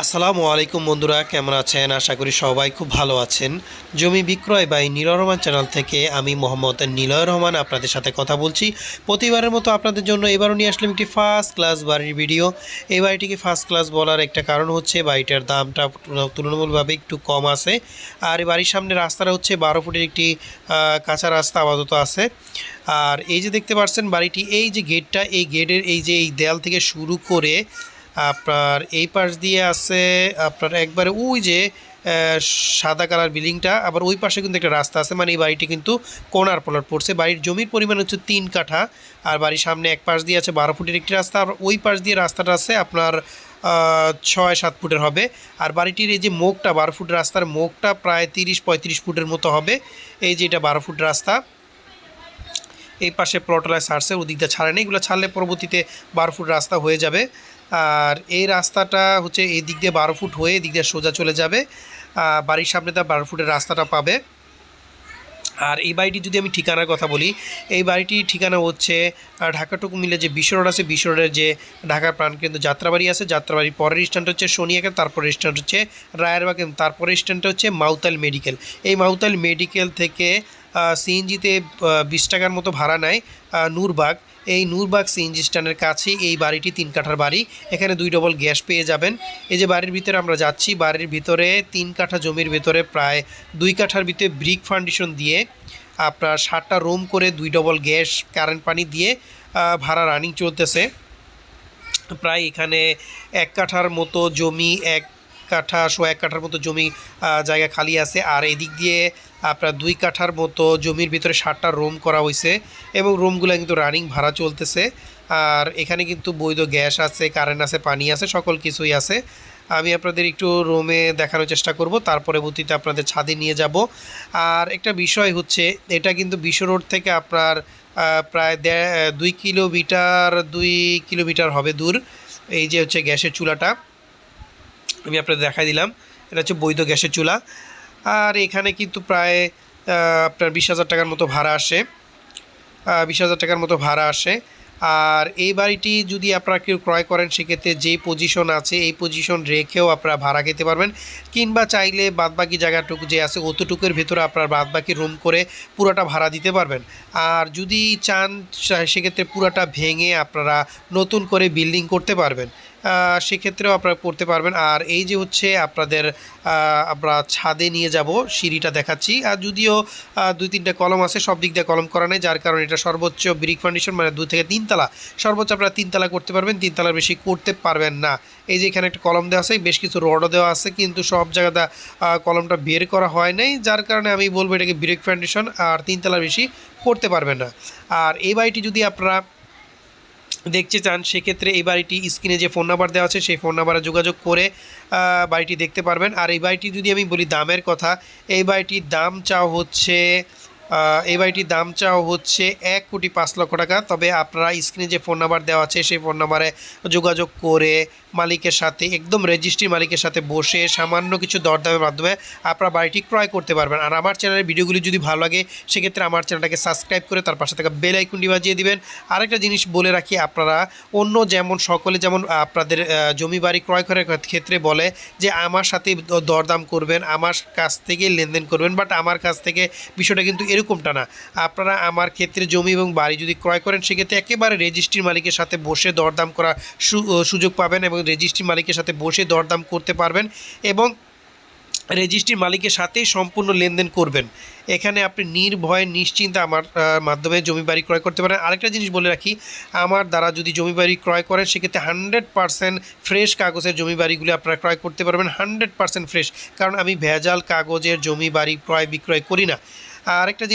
আসসালামু আলাইকুম বন্ধুরা, কেমন আছেন? আশা করি সবাই খুব ভালো আছেন। জমি বিক্রয় বাই নীলয় রহমান চ্যানেল থেকে আমি মোহাম্মদ নীলয় রহমান আপনাদের সাথে কথা বলছি। প্রতিবারের মতো আপনাদের জন্য এবারও নিয়ে আসলাম একটি ফার্স্ট ক্লাস বাড়ির ভিডিও এই বাড়িটিকে ফার্স্ট ক্লাস বলার একটা কারণ হচ্ছে বাড়িটার দামটা তুলনামূলকভাবে একটু কম আছে। আর বাড়ির সামনে রাস্তাটা হচ্ছে বারো ফুটের একটি কাঁচা রাস্তা আপাতত আছে। আর এই যে দেখতে পাচ্ছেন বাড়িটি, এই যে গেটটা এই গেটের এই যে এই দেয়াল থেকে শুরু করে আপনার এই পাশ দিয়ে আছে আপনার একবারে ওই যে সাদা কালার বিল্ডিংটা, আবার ওই পাশে কিন্তু একটা রাস্তা আছে মানে এই বাড়িটি কিন্তু কোনার পলট পড়ছে। বাড়ির জমির পরিমাণ হচ্ছে তিন কাঠা, আর বাড়ির সামনে এক পাশ দিয়ে আছে বারো ফুটের একটি রাস্তা, আর ওই পাশ দিয়ে রাস্তাটা আছে আপনার ছয় সাত ফুটের হবে। আর বাড়িটির এই যে মুখটা বারো ফুট রাস্তার মুখটা প্রায় তিরিশ পঁয়ত্রিশ ফুটের মতো হবে। এই যে এটা বারো ফুট রাস্তা। এই পাশে প্লটলায় ছাড়ছে ওদিকটা ছাড়ে নেই এগুলো ছাড়লে পরবর্তীতে বারো ফুট রাস্তা হয়ে যাবে। আর এই রাস্তাটা হচ্ছে এই দিক দিয়ে বারো ফুট হয়ে এদিক দিয়ে সোজা চলে যাবে। বাড়ির সামনে তার বারো ফুটের রাস্তাটা পাবে। আর এই বাড়িটি যদি আমি ঠিকানার কথা বলি এই বাড়িটির ঠিকানা হচ্ছে আহ, ঢাকাটুকু মিলে যে বিশ্ব রোড আছে বিশ্ব রোডের যে ঢাকার প্রাণকেন্দ্র যাত্রাবাড়ি আছে যাত্রাবাড়ির পরের স্ট্যান্ড হচ্ছে সোনিয়াকে তারপরের স্ট্যান্ড হচ্ছে রায়েরবাগ এবং তারপরের স্ট্যান্ডটা হচ্ছে মাউতাল মেডিকেল। এই মাউতাল মেডিকেল থেকে সিএনজিতে বিশ টাকার মতো ভাড়া নেয় নূরবাগ। এই নূরবাগ সিএনজি স্ট্যান্ডের কাছে এই বাড়িটি তিন কাঠার বাড়ি। এখানে দুই ডবল গ্যাস পেয়ে যাবেন। এই যে বাড়ির ভিতরে আমরা যাচ্ছি, বাড়ির ভিতরে তিন কাঠা জমির ভিতরে প্রায় দুই কাঠার ভিতরে ব্রিক ফাউন্ডেশন দিয়ে আপনার সাতটা রুম করে দুই ডবল গ্যাস কারেন্ট পানি দিয়ে ভাড়া রানিং চলতেছে। প্রায় এখানে এক কাঠার মতো জমি, এক কাঠা শো এক কাঠার মতো জমি জায়গা খালি আছে। আর এদিক দিয়ে আপনার দুই কাঠার মতো জমির ভিতরে ষাটটা রুম করা হয়েছে এবং রুমগুলো কিন্তু রানিং ভাড়া চলতেছে। আর এখানে কিন্তু বৈধ গ্যাস আছে কারেন্ট আছে, পানি আছে, সকল কিছুই আছে। আমি আপনাদের একটু রুমে দেখানোর চেষ্টা করব, তার পরবর্তীতে আপনাদের ছাদে নিয়ে যাব। আর একটা বিষয় হচ্ছে, এটা কিন্তু বিশ্ব রোড থেকে আপনার প্রায় দুই কিলোমিটার দুই কিলোমিটার হবে দূর। এই যে হচ্ছে গ্যাসের চুলাটা। আমি আপনাদের দেখাই দিলাম। এটা হচ্ছে বৈধ গ্যাসের চুলা। আর এখানে কিন্তু প্রায় আপনার বিশ হাজার টাকার মতো ভাড়া আসে। বিশ হাজার টাকার মতো ভাড়া আসে। আর এই বাড়িটি যদি আপনারা কেউ ক্রয় করেন, সেক্ষেত্রে যেই পজিশন আছে, এই পজিশন রেখেও আপনারা ভাড়া খেতে পারবেন। কিংবা চাইলে বাদবাকি জায়গাটুকু যে আছে অতটুকুর ভেতরে আপনার বাদবাকি রুম করে পুরোটা ভাড়া দিতে পারবেন। আর যদি চান সেক্ষেত্রে পুরোটা ভেঙে আপনারা নতুন করে বিল্ডিং করতে পারবেন। সেক্ষেত্রেও আপনারা করতে পারবেন। আর এই যে হচ্ছে আপনাদের আমরা ছাদে নিয়ে যাব, সিঁড়িটা দেখাচ্ছি। আর যদিও দুই তিনটা কলম আছে, সব দিক দিয়ে কলম করা নেই, যার কারণে এটা সর্বোচ্চ ব্রিক ফাউন্ডেশন মানে দুই থেকে তিনতলা সর্বোচ্চ আপনারা তিনতলা করতে পারবেন তিনতলার বেশি করতে পারবেন না। এই যে এখানে একটা কলম দেওয়া আছে, বেশ কিছু রডও দেওয়া আছে, কিন্তু সব জায়গাতে কলমটা বের করা হয় নাই, যার কারণে আমি বলব এটাকে ব্রিক ফাউন্ডেশন, আর তিনতলার বেশি করতে পারবেন না। আর এই বাড়িটি যদি আপনারা দেখতে চান, সেক্ষেত্রে এই বাড়িটি স্ক্রিনে যে ফোন নাম্বার দেওয়া আছে, সেই ফোন নাম্বারে যোগাযোগ করে বাড়িটি দেখতে পারবেন। আর এই বাড়িটি যদি আমি বলি দামের কথা, এই বাড়িটির দাম চাও হচ্ছে এই বাড়িটির দাম চাও হচ্ছে এক কোটি পাঁচ লক্ষ টাকা। তবে আপনারা স্ক্রিনে যে ফোন নাম্বার দেওয়া আছে, সেই ফোন নাম্বারে যোগাযোগ করে মালিকের সাথে, একদম রেজিস্ট্রি মালিকের সাথে বসে সামান্য কিছু দরদামের মাধ্যমে আপনারা বাড়িটি ক্রয় করতে পারবেন। আর আমার চ্যানেলের ভিডিওগুলি যদি ভালো লাগে, সেক্ষেত্রে আমার চ্যানেলটাকে সাবস্ক্রাইব করে তার পাশে থাকা বেল আইকনটি বাজিয়ে দিবেন। আরেকটা জিনিস বলে রাখি, আপনারা অন্য যেমন, সকলে যেমন আপনাদের জমি বাড়ি ক্রয় করার ক্ষেত্রে বলে যে, আমার সাথে দরদাম করবেন, আমার কাছ থেকে লেনদেন করবেন। বাট আমার কাছ থেকে বিষয়টা কিন্তু এরকমটা না। আপনারা আমার ক্ষেত্রে জমি এবং বাড়ি যদি ক্রয় করেন, সেক্ষেত্রে একেবারে রেজিস্ট্রির মালিকের সাথে বসে দরদাম করার সু- সুযোগ পাবেন এবং রেজিস্ট্রি মালিকের সাথে বসে দরদাম করতে পারবেন এবং রেজিস্ট্রির মালিকের সাথেই সম্পূর্ণ লেনদেন করবেন। এখানে আপনি নির্ভয়ে নিশ্চিন্তে আমার মাধ্যমে জমি বাড়ি ক্রয় করতে পারেন। আরেকটা জিনিস বলে রাখি, আমার দ্বারা যদি জমি বাড়ি ক্রয় করেন, সেক্ষেত্রে হান্ড্রেড পারসেন্ট ফ্রেশ কাগজের জমি বাড়িগুলি আপনারা ক্রয় করতে পারবেন হান্ড্রেড পারসেন্ট ফ্রেশ কারণ আমি ভেজাল কাগজের জমি বাড়ি ক্রয় বিক্রয় করি না। আরেকটা